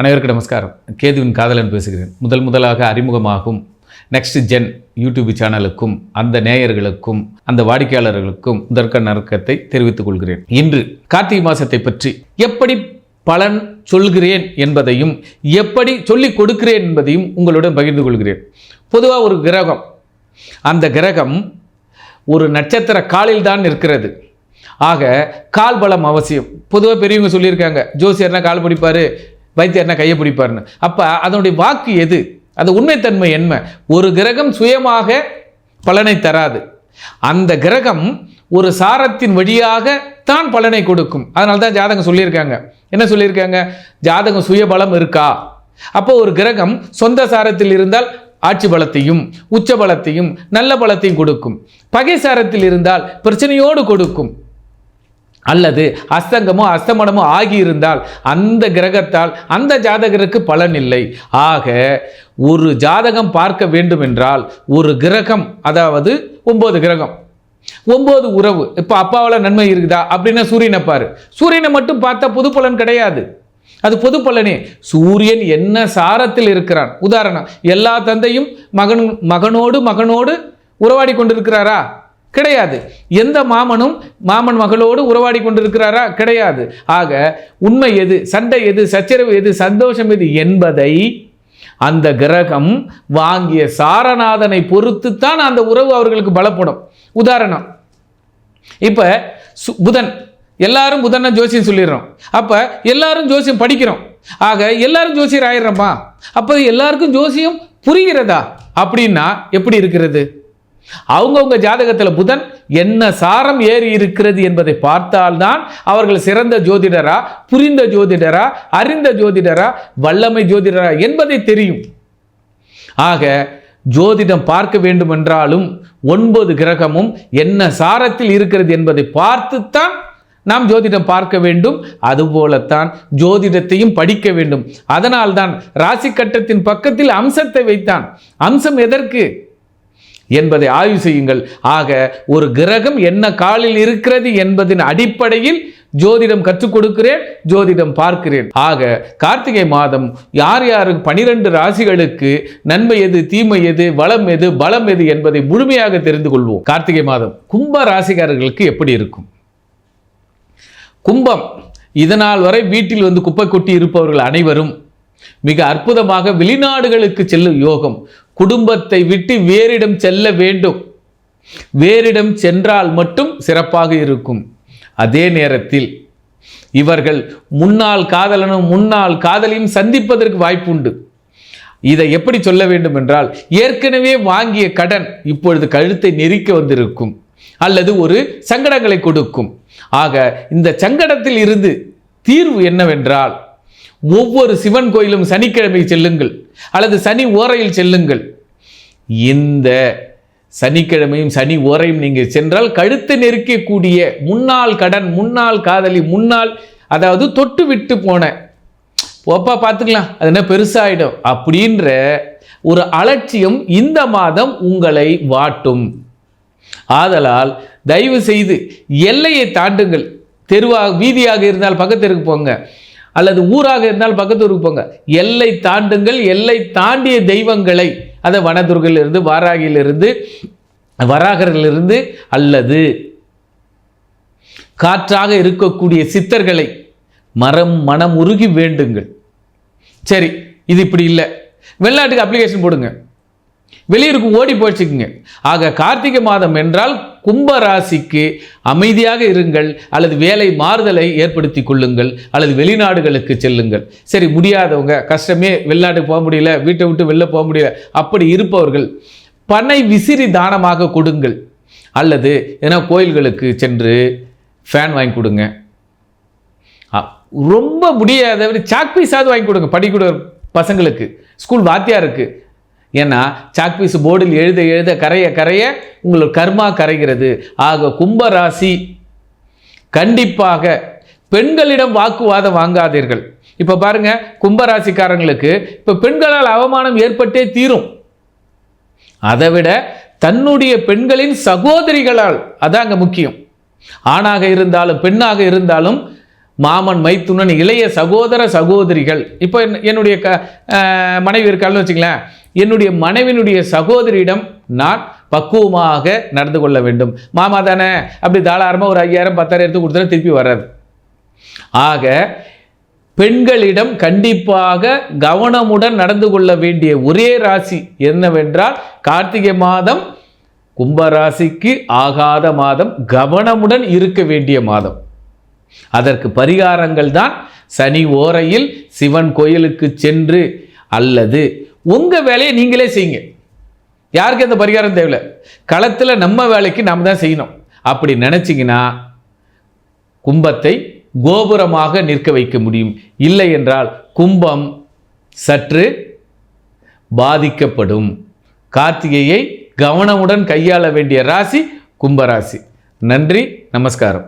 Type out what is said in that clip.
அனைவருக்கு நமஸ்காரம். கேதுவின் காதலன் பேசுகிறேன். முதல் முதலாக அறிமுகமாகும் நெக்ஸ்ட் ஜென் யூடியூப் சேனலுக்கும் அந்த நேயர்களுக்கும் அந்த வாடிக்கையாளர்களுக்கும் முதற்க நறுக்கத்தை தெரிவித்துக் கொள்கிறேன். இன்று கார்த்திகை மாசத்தை பற்றி எப்படி பலன் சொல்கிறேன் என்பதையும் எப்படி சொல்லிக் கொடுக்கிறேன் என்பதையும் உங்களுடன் பகிர்ந்து கொள்கிறேன். பொதுவாக ஒரு கிரகம். அந்த கிரகம் ஒரு நட்சத்திர காலில் தான் இருக்கிறது ஆக கால் பலம் அவசியம். பொதுவாக பெரியவங்க சொல்லியிருக்காங்க ஜோசியர்னா கால் பிடிப்பார் வைத்தியர்னா கையை பிடிப்பாருன்னு. அப்போ அதனுடைய வாக்கு எது? அது உண்மைத்தன்மை என்ன? ஒரு கிரகம் சுயமாக பலனை தராது. அந்த கிரகம் ஒரு சாரத்தின் வழியாக தான் பலனை கொடுக்கும். அதனால தான் ஜாதகம் சொல்லியிருக்காங்க. என்ன சொல்லியிருக்காங்க? ஜாதகம் சுயபலம் இருக்கா? அப்போ ஒரு கிரகம் சொந்த சாரத்தில் இருந்தால் ஆட்சி பலத்தையும் உச்ச பலத்தையும் நல்ல பலத்தையும் கொடுக்கும். பகை சாரத்தில் இருந்தால் பிரச்சனையோடு கொடுக்கும். அல்லது அஸ்தங்கமோ அஸ்தமனமோ ஆகியிருந்தால் அந்த கிரகத்தால் அந்த ஜாதகருக்கு பலன் இல்லை. ஆக ஒரு ஜாதகம் பார்க்க வேண்டும் என்றால் ஒரு கிரகம் அதாவது ஒன்பது கிரகம் ஒன்பது உறவு இப்போ அப்பாவில் நன்மை இருக்குதா அப்படின்னா சூரியனை பாரு. சூரியனை மட்டும் பார்த்தா பொது பலன் கிடையாது. அது பொது பலனே. சூரியன் என்ன சாரத்தில் இருக்கிறான்? உதாரணம் எல்லா தந்தையும் மகன் மகனோடு மகனோடு உறவாடி கொண்டிருக்கிறாரா? கிடையாது. எந்த மாமனும் மாமன் மகளோடு உறவாடி கொண்டிருக்கிறாரா? கிடையாது. ஆக உண்மை எது? சண்டை எது? சச்சரவு எது? சந்தோஷம் எது? என்பதை அந்த கிரகம் வாங்கிய சாரநாதனை பொறுத்துத்தான் அந்த உறவு அவர்களுக்கு பலப்படும். உதாரணம் இப்போ சு- புதன். எல்லாரும் புதனை ஜோசியம் சொல்லிடுறோம். அப்போ எல்லாரும் ஜோசியம் படிக்கிறோம். ஆக எல்லாரும் ஜோசியர் ஆயிடுறோமா? அப்போ எல்லாருக்கும் ஜோசியம் புரிகிறதா? அப்படின்னா எப்படி இருக்கிறது? அவங்கவுங்க ஜாதகத்தில் புதன் என்ன சாரம் ஏறி இருக்கிறது என்பதை பார்த்தால்தான் அவர்கள் சிறந்த ஜோதிடரா புரிந்த ஜோதிடரா அறிந்த ஜோதிடரா வல்லமை ஜோதிடரா என்பதை தெரியும். ஆக ஜோதிடம் பார்க்க வேண்டும் என்றாலும் ஒன்பது கிரகமும் என்ன சாரத்தில் இருக்கிறது என்பதை பார்த்துத்தான் நாம் ஜோதிடம் பார்க்க வேண்டும். அதுபோலத்தான் ஜோதிடத்தையும் படிக்க வேண்டும். அதனால்தான் ராசி கட்டத்தின் பக்கத்தில் அம்சத்தை வைத்தான். அம்சம் எதற்கு? என்பதை ஆய்வு செய்யுங்கள். ஆக ஒரு கிரகம் என்ன காலில் இருக்கிறது என்பதின் அடிப்படையில் ஜோதிடம் கற்றுக் கொடுக்கிறேன் ஜோதிடம் பார்க்கிறேன். ஆக கார்த்திகை மாதம் யார் யாருக்கு பனிரெண்டு ராசிகளுக்கு நன்மை எது தீமை எது வளம் எது பலம் எது என்பதை முழுமையாக தெரிந்து கொள்வோம். கார்த்திகை மாதம் கும்ப ராசிக்காரர்களுக்கு எப்படி இருக்கும்? கும்பம் இதனால் வரை வீட்டில் வந்து குப்பை கொட்டி இருப்பவர்கள் அனைவரும் மிக அற்புதமாக வெளிநாடுகளுக்கு செல்லும் யோகம். குடும்பத்தை விட்டு வேறிடம் செல்ல வேண்டும். வேறிடம் சென்றால் மட்டும் சிறப்பாக இருக்கும். அதே நேரத்தில் இவர்கள் முன்னாள் காதலனும் முன்னாள் காதலியும் சந்திப்பதற்கு வாய்ப்புண்டு. இதை எப்படி சொல்ல வேண்டும் என்றால் ஏற்கனவே வாங்கிய கடன் இப்பொழுது கழுத்தை நெருக்க வந்திருக்கும் அல்லது ஒரு சங்கடங்களை கொடுக்கும். ஆக இந்த சங்கடத்தில் இருந்து தீர்வு என்னவென்றால் ஒவ்வொரு சிவன் கோயிலும் சனிக்கிழமை செல்லுங்கள் அல்லது சனி ஓரையில் செல்லுங்கள். இந்த சனிக்கிழமையும் சனி ஓரையும் நீங்கள் சென்றால் கழுத்தை நெருக்கக்கூடிய முன்னாள் கடன் முன்னாள் காதலி முன்னாள் அதாவது தொட்டு விட்டு போன போப்பா பார்த்துக்கலாம் அது என்ன பெருசாயிடும் அப்படின்ற ஒரு அலட்சியம் இந்த மாதம் உங்களை வாட்டும். ஆதலால் தயவு செய்து எல்லையை தாண்டுங்கள். தெருவாக வீதியாக இருந்தால் பக்கத்திற்கு போங்க. அல்லது ஊராக இருந்தால் பக்கத்து ஊருக்கு போங்க. எல்லை தாண்டுங்கள் எல்லை தாண்டிய தெய்வங்களை. அதை வனதுர்கிலிருந்து வாராகியிலிருந்து வராகரிலிருந்து அல்லது காற்றாக இருக்கக்கூடிய சித்தர்களை மரம் மனம் உருகி வேண்டுங்கள். சரி இது இப்படி இல்லை. வெளிநாட்டுக்கு அப்ளிகேஷன் போடுங்க. வெளியூருக்கு ஓடி போச்சுக்குங்க. ஆக கார்த்திகை மாதம் என்றால் கும்ப ராசிக்கு அமைதியாக இருங்கள் அல்லது வேலை மாறுதலை ஏற்படுத்தி கொள்ளுங்கள் அல்லது வெளிநாடுகளுக்கு செல்லுங்கள். சரி முடியாதவங்க கஷ்டமே வெளிநாட்டுக்கு போக முடியல வீட்டை விட்டு வெளில போக முடியல அப்படி இருப்பவர்கள் பனை விசிறி தானமாக கொடுங்கள். அல்லது ஏன்னா கோயில்களுக்கு சென்று ஃபேன் வாங்கி கொடுங்க. ரொம்ப முடியாதவர் சாக்பீஸாவது வாங்கி கொடுங்க படிக்கூட பசங்களுக்கு. ஸ்கூல் வாத்தியாருக்கு. ஏன்னா சாக்பீஸ் போர்டில் எழுத எழுத கரைய கரைய உங்களுக்கு கர்மா கரைகிறது. ஆக கும்பராசி கண்டிப்பாக பெண்களிடம் வாக்குவாதம் வாங்காதீர்கள். இப்போ பாருங்க கும்பராசிக்காரங்களுக்கு இப்போ பெண்களால் அவமானம் ஏற்பட்டே தீரும். அதை விட தன்னுடைய பெண்களின் சகோதரிகளால் அதாங்க முக்கியம். ஆணாக இருந்தாலும் பெண்ணாக இருந்தாலும் மாமன் மைத்துனன் இளைய சகோதர சகோதரிகள். இப்போ என்னுடைய க மனைவி இருக்காள்னு வச்சுங்களேன் என்னுடைய மனைவியினுடைய சகோதரியிடம் நான் பக்குவமாக நடந்து கொள்ள வேண்டும். மாமா தானே? அப்படி தாளாரமாக ஒரு ஐயாயிரம் பத்தாயிரம் எடுத்து கொடுத்தா திருப்பி வராது. ஆக பெண்களிடம் கண்டிப்பாக கவனமுடன் நடந்து கொள்ள வேண்டிய ஒரே ராசி என்னவென்றால் கார்த்திகை மாதம் கும்பராசிக்கு ஆகாத மாதம் கவனமுடன் இருக்க வேண்டிய மாதம். அதற்கு பரிகாரங்கள் தான் சனி ஓரையில் சிவன் கோயிலுக்கு சென்று அல்லது உங்கள் வேலையை நீங்களே செய்யுங்க. யாருக்கு அந்த பரிகாரம் தேவையில்லை? களத்தில் நம்ம வேலைக்கு நாம் தான் செய்யணும். அப்படி நினச்சிங்கன்னா கும்பத்தை கோபுரமாக நிற்க வைக்க முடியும். இல்லை என்றால் கும்பம் சற்று பாதிக்கப்படும். கார்த்திகையை கவனமுடன் கையாள வேண்டிய ராசி கும்பராசி. நன்றி நமஸ்காரம்.